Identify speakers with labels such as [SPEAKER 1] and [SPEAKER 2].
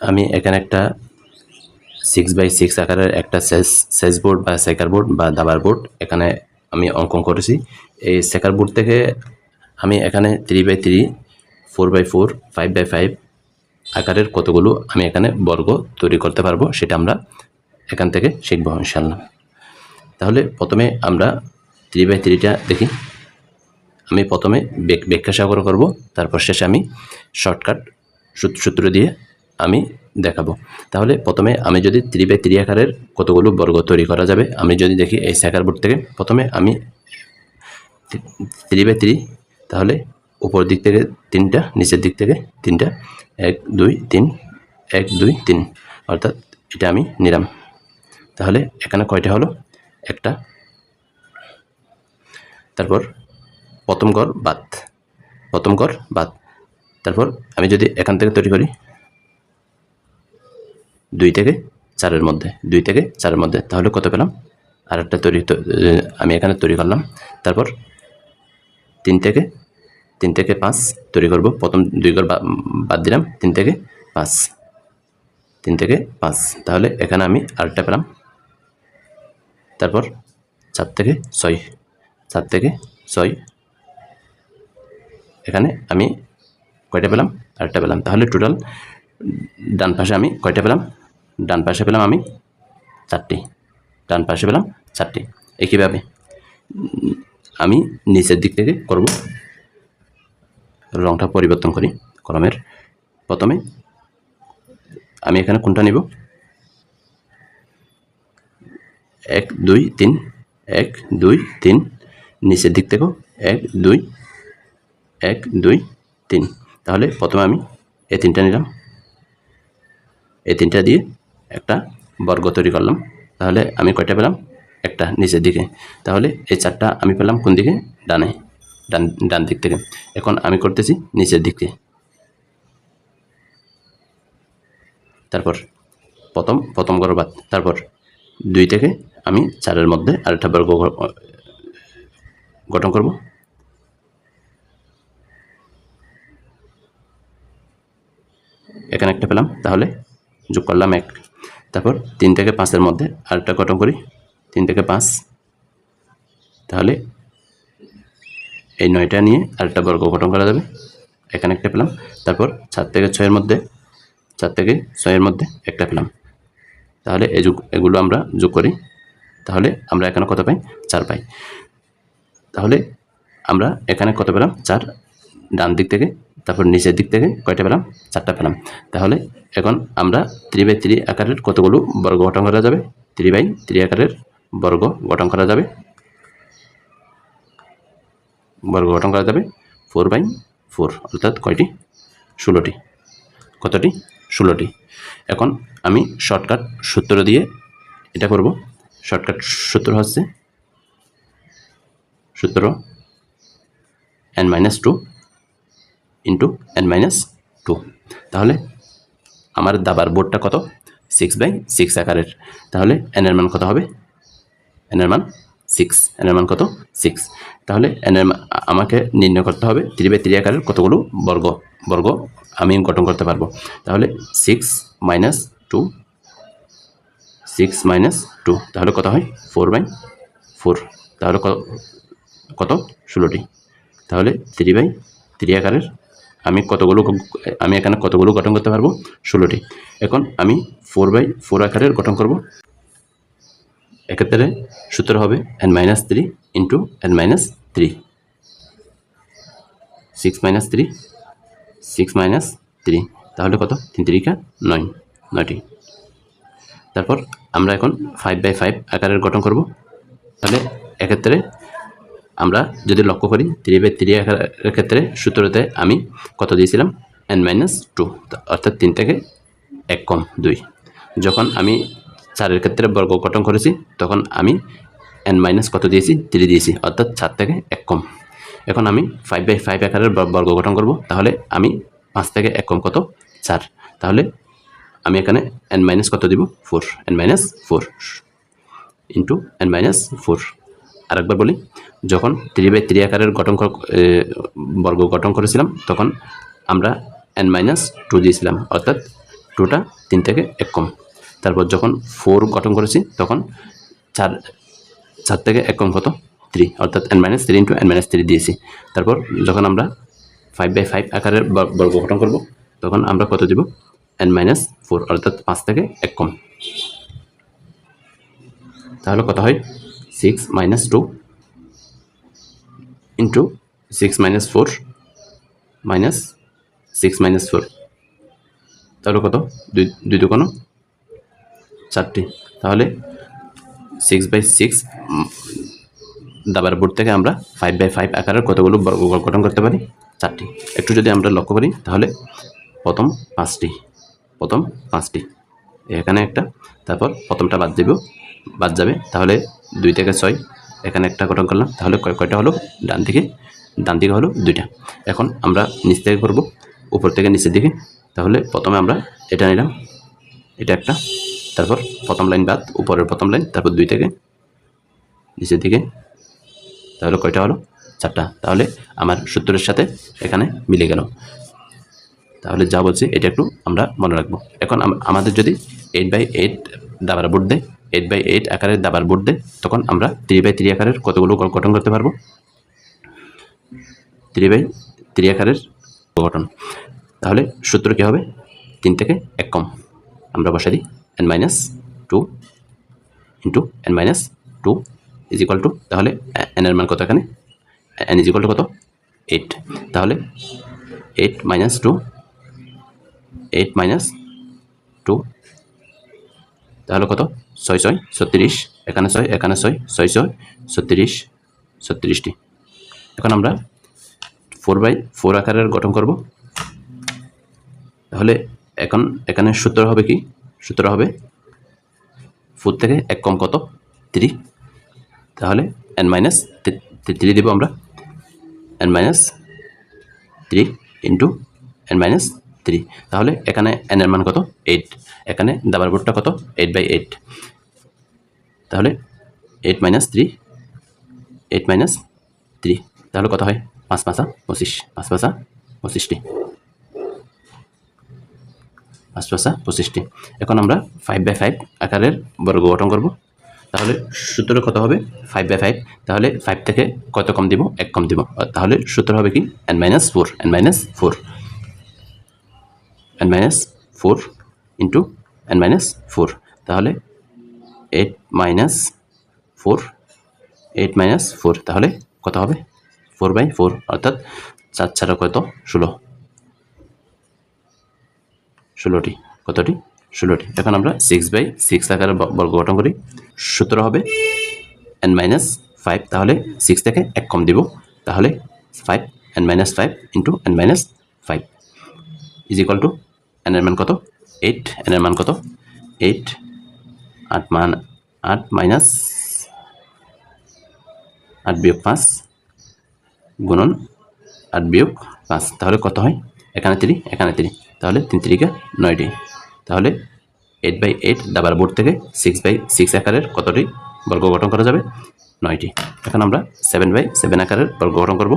[SPEAKER 1] আমি এখানে একটা সিক্স বাই সিক্স আকারের একটা সেস বোর্ড বা সেকার বোর্ড বা দাবার বোর্ড এখানে আমি অঙ্কন করেছি। এই সেকার বোর্ড থেকে আমি এখানে three by three four by four five by five আকারের কতগুলো আমি এখানে বর্গ তৈরি করতে পারব সেটা আমরা এখান থেকে শিখব ইনশাল্লাহ তাহলে প্রথমে আমরা থ্রি বাই থ্রিটা দেখি। আমি প্রথমে ব্যাখ্যা সাগর করব, তারপর শেষে আমি শর্টকাট সূত- সূত্র দিয়ে আমি দেখাবো। তাহলে প্রথমে আমি যদি থ্রি বাই থ্রি আকারের কতগুলো বর্গ তৈরি করা যাবে, আমি যদি দেখি এই স্যাকার বোর্ড থেকে, প্রথমে আমি থ্রি বাই থ্রি তাহলে উপর দিক থেকে তিনটা, নিচের দিক থেকে তিনটা, এক, দুই, তিন, এক, দুই, তিন, অর্থাৎ এটা আমি নিলাম। তাহলে এখানে কয়টা হলো? একটা। তারপর প্রথম ঘর বাদ। প্রথম ঘর বাদ। তারপর আমি যদি এখান থেকে তৈরি করি দুই থেকে চারের মধ্যে, দুই থেকে চারের মধ্যে। তাহলে কত পেলাম? আর একটা তৈরি আমি এখানে তৈরি করলাম। তারপর তিন থেকে তিন থেকে পাঁচ তৈরি করব। প্রথম দুই ঘর বাদ দিলাম, তিন থেকে পাঁচ। তিন থেকে পাঁচ। তাহলে এখানে আমি আরেকটা পেলাম। তারপর চার থেকে ছয়। চার থেকে ছয়। এখানে আমি কয়টা পেলাম? আরেকটা পেলাম। তাহলে টোটাল ডান পাশে আমি কয়টা পেলাম? ডান পাশে পেলাম আমি চারটি। ডান পাশে পেলাম চারটি। একইভাবে আমি নিচের দিক থেকে করব। রংটা পরিবর্তন করি কলমের। প্রথমে আমি এখানে কোনটা নিব? এক, দুই, তিন। এক, দুই, তিন। নিচের দিক থেকেও এক, দুই এক, দুই, তিন। তাহলে প্রথমে আমি এই তিনটা নিলাম। এই তিনটা দিয়ে একটা বর্গ তৈরি করলাম। তাহলে আমি কয়টা পেলাম? একটা নিচের দিকে। তাহলে এই চারটা আমি পেলাম কোন দিকে? ডানে, ডান ডান দিক থেকে। এখন আমি করতেছি নিচের দিকে। তারপর প্রথম প্রথম গর্বাত তারপর দুই থেকে আমি চারের মধ্যে আরেকটা বর্গ গঠন করব। এখানে একটা পেলাম। তাহলে যোগ করলাম এক। তারপর তিন থেকে পাঁচের মধ্যে আরেকটা গঠন করি, তিন থেকে পাঁচ। তাহলে এই নয়টা নিয়ে আরেকটা বর্গ গঠন করা যাবে, এখানে একটা পেলাম। তারপর চার থেকে ছয়ের মধ্যে, চার থেকে ছয়ের মধ্যে একটা পেলাম। তাহলে এই যুগ, এগুলো আমরা যোগ করি। তাহলে আমরা এখানে কত পাই? চার পাই। তাহলে আমরা এখানে কত পেলাম? চার ডান দিক থেকে, তারপর নিচের দিক থেকে কয়টা পেলাম? চারটা পেলাম। তাহলে এখন আমরা থ্রি বাই থ্রি আকারের কতগুলো বর্গ গঠন করা যাবে? থ্রি বাই থ্রি আকারের বর্গ গঠন করা যাবে। বর্গ গঠন করা যাবে ফোর বাই ফোর অর্থাৎ কয়টি? ষোলোটি। কতটি? ষোলোটি। এখন আমি শর্টকাট সূত্র দিয়ে এটা করব। শর্টকাট সূত্র হচ্ছে সূত্র N minus two into N minus two তাহলে আমার দাবার বোর্ডটা কত? সিক্স বাই সিক্স আকারের। তাহলে এনের মান কত হবে? এনের মান সিক্স এনের মান কত? সিক্স তাহলে এনের আমাকে নির্ণয় করতে হবে থ্রি বাই থ্রি আকারের কতগুলো বর্গ। বর্গ আমি গঠন করতে পারব। তাহলে six minus two six minus two তাহলে কত হয়? ফোর বাই ফোর তাহলে কত? ষোলোটি। তাহলে থ্রি বাই থ্রি আকারের আমি কতগুলো আমি এখানে কতগুলো গঠন করতে পারব? ষোলোটি। এখন আমি ফোর বাই ফোর আকারের গঠন করব। এক্ষেত্রে সূত্র হবে N minus three into N minus three six minus three six minus three তাহলে কত? তিন তিরিকা নয়, নয়টি। তারপর আমরা এখন ফাইভ বাই ফাইভ আকারের গঠন করব। তাহলে এক্ষেত্রে আমরা যদি লক্ষ্য করি থ্রি বাই থ্রি আকারের ক্ষেত্রে সূত্রতে আমি কত দিয়েছিলাম? এন মাইনাস টু অর্থাৎ তিন থেকে এক কম দুই। যখন আমি চারের ক্ষেত্রে বর্গ গঠন করেছি, তখন আমি এন মাইনাস কত দিয়েছি? থ্রি দিয়েছি, অর্থাৎ চার থেকে এক কম। এখন আমি ফাইভ বাই ফাইভ আকারের বর্গ গঠন করব, তাহলে আমি পাঁচ থেকে এক কম কত? চার। তাহলে আমি এখানে এন মাইনাস কত দিব? Four N minus four into N minus four আরেকবার বলি, যখন থ্রি বাই থ্রি আকারের গঠন বর্গ গঠন করেছিলাম, তখন আমরা এন মাইনাস টু দিয়েছিলাম, অর্থাৎ টুটা তিন থেকে এক কম। তারপর যখন ফোর গঠন করেছি, তখন চার চার থেকে এক কম কত? থ্রি অর্থাৎ N minus three into N minus three দিয়েছি। তারপর যখন আমরা ফাইভ বাই ফাইভ আকারের বর্গ গঠন করব, তখন আমরা কত দিব? এন মাইনাস ফোর অর্থাৎ পাঁচ থেকে এক কম। তাহলে কত হয়? Six minus two into six minus four minus six minus four তাহলে কত? দুই দুই দুকোনো চারটি। তাহলে সিক্স বাই সিক্স দাবার বোর্ড থেকে আমরা ফাইভ বাই ফাইভ আকারের কতগুলো বর্গ গঠন করতে পারি? চারটি। একটু যদি আমরা লক্ষ্য করি, তাহলে প্রথম পাঁচটি প্রথম পাঁচটি। এখানে একটা, তারপর প্রথমটা বাদ দেব, বাদ যাবে। তাহলে দুই থেকে ছয়। এখানে একটা গঠন করলাম। তাহলে কয় কয়টা হলো? ডান দিকে ডান দিকে হলো দুইটা। এখন আমরা নিচ থেকে করব, উপর থেকে নিচের দিকে। তাহলে প্রথমে আমরা এটা নিলাম। এটা একটা। তারপর প্রথম লাইন বাদ, উপরের প্রথম লাইন, তারপর দুই থেকে নিচের দিকে। তাহলে কয়টা হলো? চারটা। তাহলে আমার সত্তরের সাথে এখানে মিলে গেল। তাহলে যা বলছি, এটা একটু আমরা মনে রাখব। এখন আমাদের যদি এইট বাই এইট দাবার বোর্ড দেয় এইট বাই এইট আকারের দাবার বোর্ড দেয় তখন আমরা থ্রি বাই থ্রি আকারের কতগুলো গঠন করতে পারব? থ্রি বাই থ্রি আকারের গঠন। তাহলে সূত্র কী হবে? তিন থেকে এক কম। আমরা বসে দিই N minus two into N minus two is equal to তাহলে এন এর মান কত এখানে? এন ইজ ইকুয়াল টু কত? এইট তাহলে eight minus two eight minus two তাহলে কত? ছয় ছয় ছত্রিশ এখানে ছয় এখানে ছয় ছয় ছয় ছত্রিশ, ছত্রিশটি। এখন আমরা ফোর বাই ফোর আকারের গঠন করব। তাহলে এখন এখানে সূত্র হবে কি? সূত্র হবে ফোর থেকে এক কম কত? থ্রি তাহলে এন মাইনাস থ্রি দেবো আমরা। N minus three into N minus three তাহলে এখানে এন এর মান কত? এইট এখানে দাবার বোর্ডটা কত? এইট বাই এইট তাহলে eight minus three eight minus three তাহলে কত হয়? পাঁচ পাঁচা পঁচিশ। পাঁচ পাঁচা পঁচিশটি। পাঁচ পাঁচা পঁচিশটি। এখন আমরা ফাইভ বাই ফাইভ আকারের বর্গ গঠন করব। তাহলে সূত্র কত হবে? ফাইভ বাই ফাইভ তাহলে ফাইভ থেকে কত কম দিব? এক কম দিব। তাহলে সূত্র হবে কি? N minus four N minus four N minus four into N minus four তাহলে eight minus four eight minus four তাহলে কত হবে? ফোর বাই ফোর অর্থাৎ চার ছাড়া কত? ষোলো। ষোলোটি। কতটি? ষোলোটি। এখন আমরা সিক্স বাই সিক্স আকারে বর্গ গঠন করি। সূত্র হবে এন মাইনাস ফাইভ তাহলে সিক্স থেকে এক কম দিব। তাহলে five N minus five into N minus five is equal to N এর মান কত? এইট এন এর মান কত? এইট আট মান আট মাইনাস আট বিয়োগ পাঁচ গুণন আট বিয়োগ পাঁচ। তাহলে কত হয়? এখানে তিরি এখানে তিরি তাহলে তিন তিরিকা নয়টি। তাহলে এইট বাই এইট দাবার বোর্ড থেকে সিক্স বাই সিক্স আকারের কতটি বর্গ গঠন করা যাবে? নয়টি। এখন আমরা সেভেন বাই সেভেন আকারের বর্গ গঠন করব।